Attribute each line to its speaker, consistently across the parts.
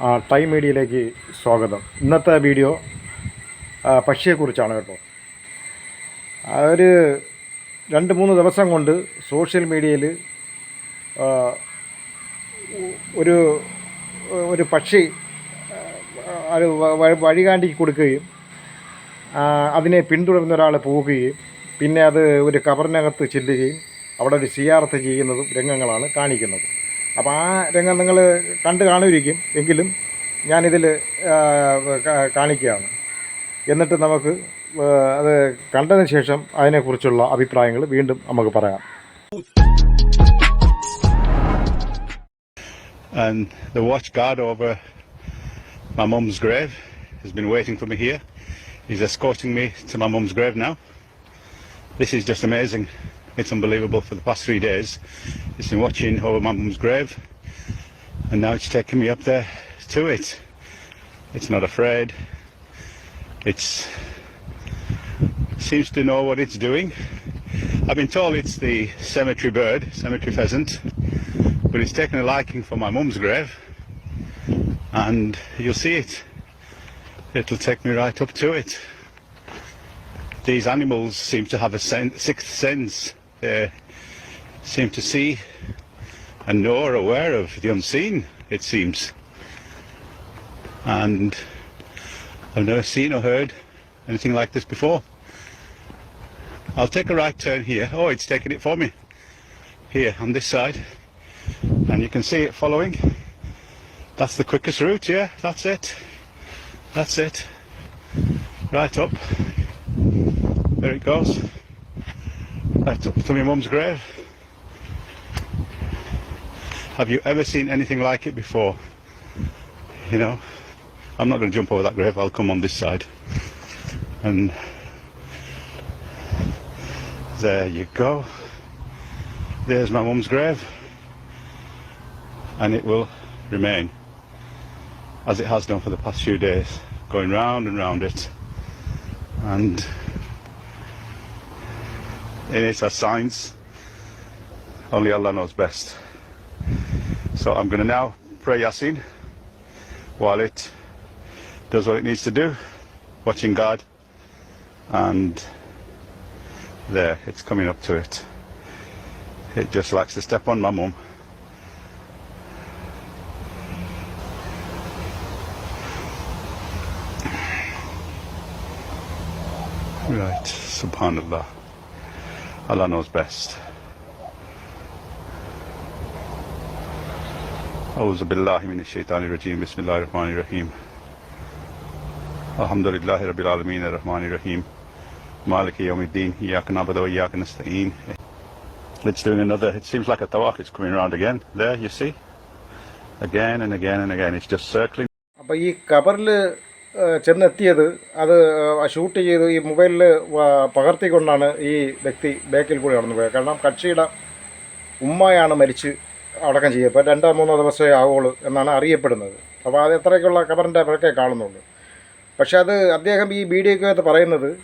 Speaker 1: Time മീഡിയയിലേക്ക് സ്വാഗതം. ഇന്നത്തെ വീഡിയോ പക്ഷിയെക്കുറിച്ചാണ് കേട്ടോ. ഒരു രണ്ട് മൂന്ന് ദിവസം കൊണ്ട് സോഷ്യൽ മീഡിയയിൽ ഒരു ഒരു പക്ഷി അത് വ- വ- വഴി കാണ്ടി കൊടുക്കുകയും അതിനെ പിന്തുടർന്ന ഒരാൾ പോവുകയും പിന്നെ അത് ഒരു കബറിനകത്ത് ചെല്ലുകയും അവിടെ ഒരു സിയാർത്ത് ചെയ്യുന്നതും രംഗങ്ങളാണ് കാണിക്കുന്നത്. അപ്പോൾ ആ രംഗം നിങ്ങൾ കണ്ടു കാണുമായിരിക്കും എങ്കിലും ഞാനിതിൽ കാണിക്കുകയാണ് എന്നിട്ട് നമുക്ക് അത് കണ്ടതിന് ശേഷം അതിനെക്കുറിച്ചുള്ള അഭിപ്രായങ്ങൾ വീണ്ടും നമുക്ക് പറയാം
Speaker 2: and the watch guard over my mum's grave has been waiting for me here. He's escorting me to my mum's grave now. This is just amazing. It's unbelievable. For the past three days, he's been watching over my mum's grave, and now it's taking me up there to it. It's not afraid. It's seems to know what it's doing. I've been told it's the cemetery bird, cemetery pheasant, but it's taken a liking for my mum's grave, and you'll see it. It'll take me right up to it. These animals seem to have a sen- sixth sense. They seem to see and know or aware of the unseen, it seems. And I've never seen or heard anything like this before. I'll take a right turn here. Oh, it's taking it for me. Here on this side. And you can see it following. That's the quickest route, yeah, that's it. That's it. Right up. There it goes. Right up to my mum's grave. Have you ever seen anything like it before? You know, I'm not going to jump over that grave, I'll come on this side. And there you go. There's my mum's grave. And it will remain as it has done for the past few days, going round and round it. And in it are signs. Only Allah knows best. So I'm going to now pray Yasin while it does what it needs to do, watching God. And there, it's coming up to it. It just likes to step on my mum. Right, subhanallah. Allah knows best. ഔസുബില്ലാഹിമിൻഷൈത്താനിറജീം ബിസ്മില്ലാ റഹ്മാൻ റഹീം അലഹമുല്ലാഹി റബിലാലമീൻ റഹ്മാൻ റഹീം Malik Yawmiddin, Yakanabadu, Yakanastain. It's doing another, it seems like a tawaf, it's coming around again. There, you see? Again and again and again, it's just circling.
Speaker 1: അപ്പോൾ ഈ കബറിൽ ചെന്നെത്തിയത് അത് shoot ചെയ്ത് ഈ മൊബൈലിൽ പകർത്തിക്കൊണ്ടാണ് ഈ വ്യക്തി ബാക്കിൽ കൂടി നടന്നു പോയത് കാരണം കക്ഷിയുടെ ഉമ്മയാണ് മരിച്ച് അടക്കം ചെയ്യുക ഇപ്പോൾ രണ്ടോ മൂന്നോ ദിവസമേ ആവുള്ളൂ എന്നാണ് അറിയപ്പെടുന്നത്. അപ്പോൾ അത് എത്രയ്ക്കുള്ള കബറിന്റെ പിറക്കെ കാണുന്നുള്ളൂ. പക്ഷെ അത് അദ്ദേഹം ഈ വീഡിയോക്കകത്ത് പറയുന്നത്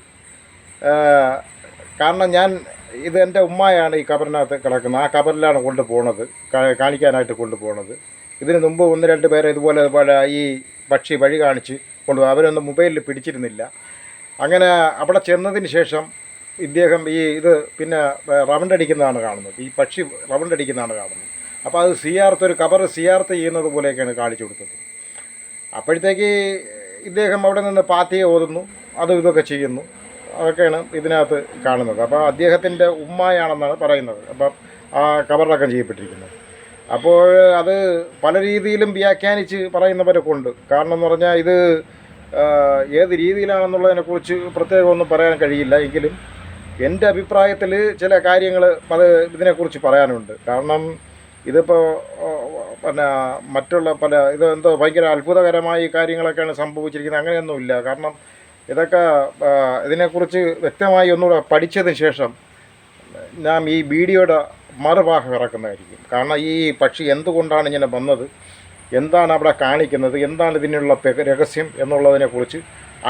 Speaker 1: കാരണം ഞാൻ ഇത് എന്റെ ഉമ്മയാണ് ഈ കബറിനകത്ത് കിടക്കുന്നത്. ആ കബറിലാണ് കൊണ്ടുപോകുന്നത് കാ- കാണിക്കാനായിട്ട് കൊണ്ടുപോകുന്നത് ഇതിന് മുമ്പ് ഒന്ന് രണ്ട് പേരെ ഇതുപോലെ ഇതുപോലെ ഈ പക്ഷി വഴി കാണിച്ച് കൊണ്ടുപോകും അവരൊന്നും മൊബൈലിൽ പിടിച്ചിരുന്നില്ല. അങ്ങനെ അവിടെ ചെന്നതിന് ശേഷം ഇദ്ദേഹം ഈ ഇത് പിന്നെ റൗണ്ട് അടിക്കുന്നതാണ് കാണുന്നത്. ഈ പക്ഷി റൗണ്ട് അടിക്കുന്നതാണ് കാണുന്നത്. അപ്പോൾ അത് സിയാർത്ത് ഒരു കബർ സിയാർത്ത് ചെയ്യുന്നത് പോലെയൊക്കെയാണ് കാണിച്ചു കൊടുത്തത്. അപ്പോഴത്തേക്ക് ഇദ്ദേഹം അവിടെ നിന്ന് പാത്തിയെ ഓതുന്നു അതും ഇതൊക്കെ ചെയ്യുന്നു. അതൊക്കെയാണ് ഇതിനകത്ത് കാണുന്നത്. അപ്പോൾ അദ്ദേഹത്തിന്റെ ഉമ്മയാണെന്നാണ് പറയുന്നത്. അപ്പം ആ കബറടക്കം ചെയ്യപ്പെട്ടിരിക്കുന്നത്. അപ്പോൾ അത് പല രീതിയിലും വ്യാഖ്യാനിച്ച് പറയുന്നവരൊക്കെ ഉണ്ട് കാരണം എന്ന് പറഞ്ഞാൽ ഇത് ഏത് രീതിയിലാണെന്നുള്ളതിനെക്കുറിച്ച് പ്രത്യേകം ഒന്നും പറയാൻ കഴിയില്ല. എങ്കിലും എന്റെ അഭിപ്രായത്തിൽ ചില കാര്യങ്ങൾ അത് ഇതിനെക്കുറിച്ച് പറയാനുണ്ട്. കാരണം ഇതിപ്പോൾ പിന്നെ മറ്റുള്ള പല ഇത് എന്തോ ഭയങ്കര അത്ഭുതകരമായ കാര്യങ്ങളൊക്കെയാണ് സംഭവിച്ചിരിക്കുന്നത്. അങ്ങനെയൊന്നുമില്ല. കാരണം ഇതൊക്കെ ഇതിനെക്കുറിച്ച് വ്യക്തമായി ഒന്നുകൂടെ പഠിച്ചതിന് ശേഷം ഞാൻ ഈ വീഡിയോയുടെ മറുഭാഗം ഇറക്കുന്നതായിരിക്കും. കാരണം ഈ പക്ഷി എന്തുകൊണ്ടാണ് ഇങ്ങനെ വന്നത്? എന്താണ് അവിടെ കാണിക്കുന്നത്? എന്താണ് ഇതിനുള്ള രഹസ്യം എന്നുള്ളതിനെക്കുറിച്ച്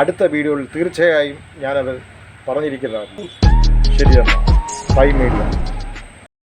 Speaker 1: അടുത്ത വീഡിയോയിൽ തീർച്ചയായും ഞാനത് പറഞ്ഞിരിക്കുന്നതാണ് ശരിയാണ് ടൈം മീഡിയ.